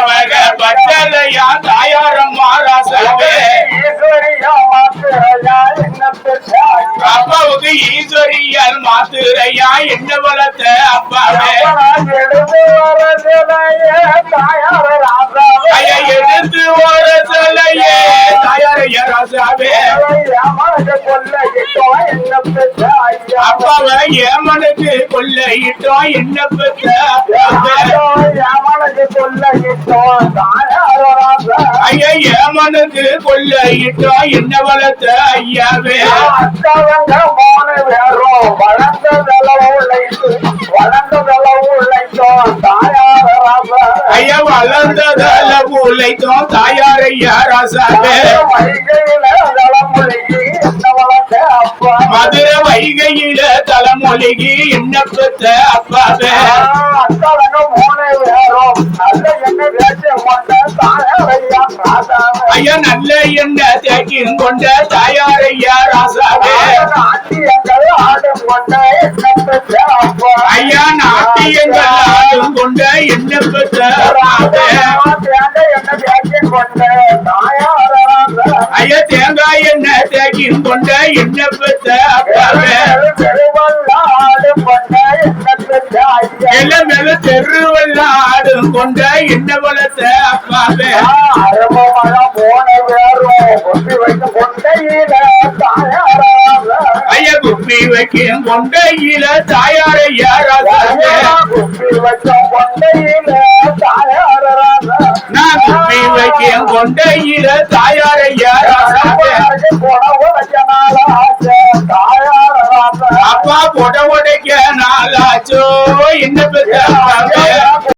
மக பச்சலையா தாயாரம்மா ராசவே அப்பாவுக்கு ஈஸ்வரியால் மாத்துறையா என்ன வளர்த்த அப்பாவே? எடுத்து வர சொல்லையே தாயாரைய ராசாவே? அப்பாவை ஏமனுக்கு கொள்ளையிட்டோம் என்ன பெற்ற அப்பாவே ஏமாந்து கொள்ள இட்டோ தாயார ஐயா ஏமனுக்கு என்ன வளர்த்த ஐயாவே? மூணு பேரும் வளர்ந்ததெல்லாம் உழைத்து வளர்ந்ததெல்லாம் உழைத்தோம் தாயார ராசா. ஐயா வளர்ந்ததால உழைத்தோம் தாயாரையா ராசாவே வைகையில வளர்த்த அப்பா? மதுரை வைகையில தலைமொழிகி என்ன பெற்ற அப்பாவே? ராசாவே ஐயா நல்ல தேக்கியும் கொண்ட தாயாரையா ராசாவே? நாட்டியங்கள் ஆடும் கொண்ட ஐயா நாட்டியங்கள் ஆடும் கொண்ட என்ன பெற்ற அப்பாவே ஐயா தேங்காய் என்ன தேக்கியும் கொண்ட என்ன பெற்ற அப்பாவே? எல்லாம் மேல தெருவெல்லாம் ஆடும் கொண்ட என்ன வளர்த்த அப்பாவே? ஐயா குப்பி வைக்கும் கொண்டையில தாயாரையா நான் குப்பி வைக்கும் கொண்டையில தாயாரையா அப்பா பொட உடைக்க நாளாச்சோ என்ன